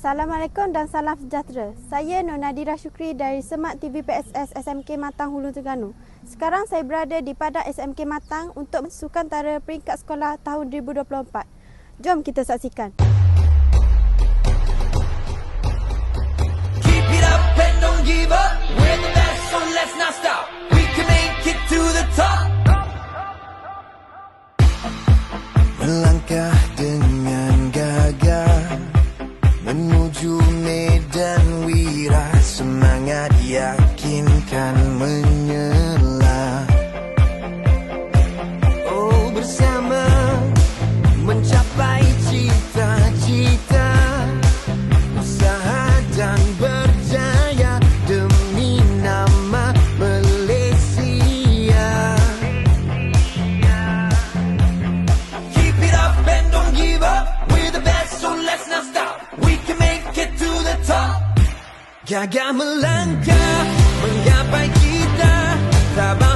Assalamualaikum dan salam sejahtera. Saya Nur Nadira Syukri dari Semak TV PSS SMK Matang Hulu Terengganu. Sekarang saya berada di Padang SMK Matang untuk Sukantara peringkat sekolah tahun 2024. Jom kita saksikan. Keep it up and don't give up. Gagah melangkah menggapai kita. Tabah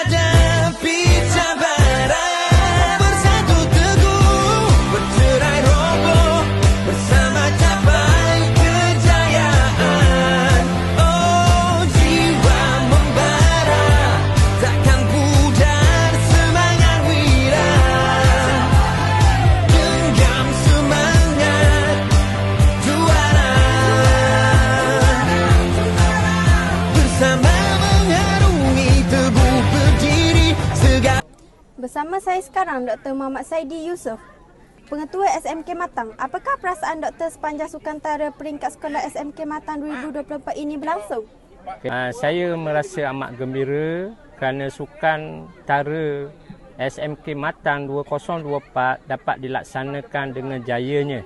ada pizza barata Bersama saya sekarang Dr. Muhammad Saidi Yusof, Pengetua SMK Matang. Apakah perasaan doktor sepanjang Sukantara peringkat sekolah SMK Matang 2024 ini berlangsung? Uh, saya merasa amat gembira kerana sukan tara SMK Matang 2024 dapat dilaksanakan dengan jayanya.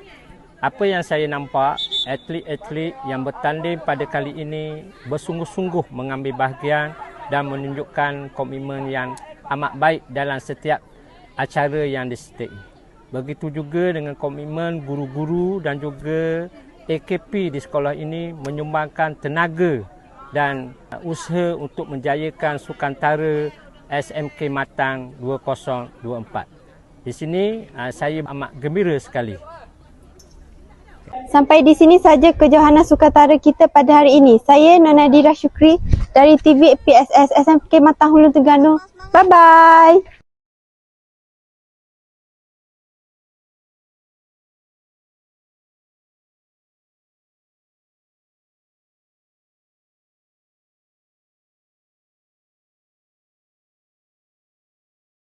Apa yang saya nampak, atlet-atlet yang bertanding pada kali ini bersungguh-sungguh mengambil bahagian dan menunjukkan komitmen yang amat baik dalam setiap acara yang disertai. Begitu juga dengan komitmen guru-guru dan juga AKP di sekolah ini menyumbangkan tenaga dan usaha untuk menjayakan Sukantara SMK Matang 2024. Di sini uh, saya amat gembira sekali. Sampai di sini saja kejohanan Sukantara kita pada hari ini. Saya Nona Dira Syukri dari TV PSS SMK Matang Hulu Terengganu. Bye-bye.